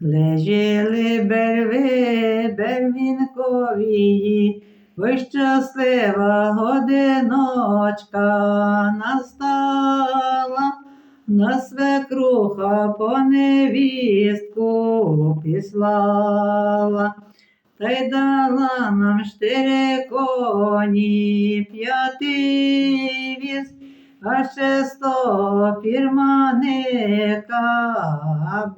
Лежали берви, бервінкові, ой щаслива годиночка настала, на свекруха по невістку післала. Та й дала нам штири коні, п'ятий сто фірманика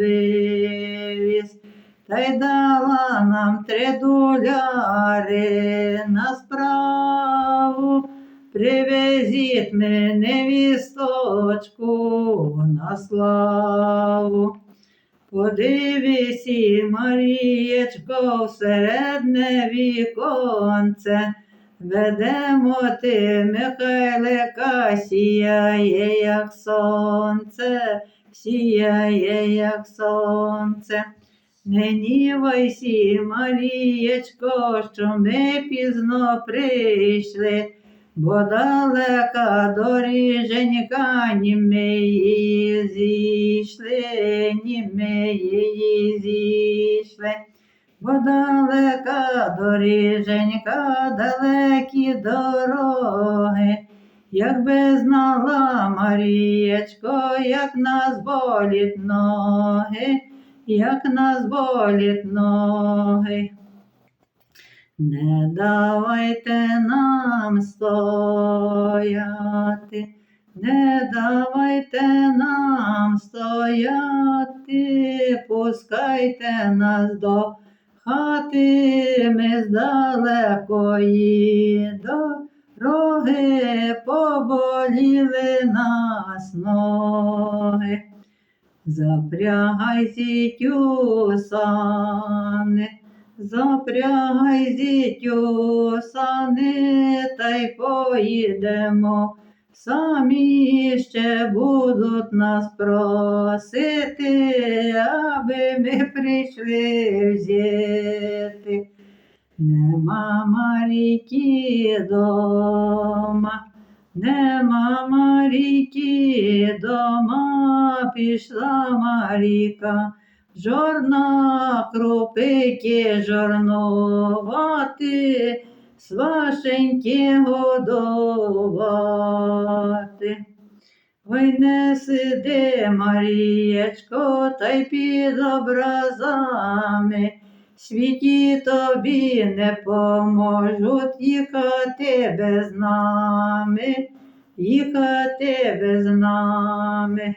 віз. Та й дала нам три доляри на справу. Привезіть мене вісточку на славу. Подивися, Марієчко, середне віконце, ведемо ти, Михайлика, сіяє, як сонце, сіяє, як сонце. Не гнівайся, Марієчко, що ми пізно прийшли, бо далека доріженька, ні ми її зійшли, ні ми її зійшли. Бо далека доріженька, далекі дороги, Якби знала Марієчко, як нас болять ноги, як нас болять ноги. Не давайте нам стояти, не давайте нам стояти, пускайте нас до хати, з далекої дороги поболіли нас ноги. Запрягай зітю запрягай зітю та й поїдемо. Самі ще будуть нас просити, аби ми прийшли взяти. Нема Марійки дома, нема Марійки дома, пішла Маріка, жорна крупики жорнувати, свашеньки годувати. Ой, не сиди, Марієчко, та й під образами. Світі тобі не поможуть їхати без нами, їхати без нами.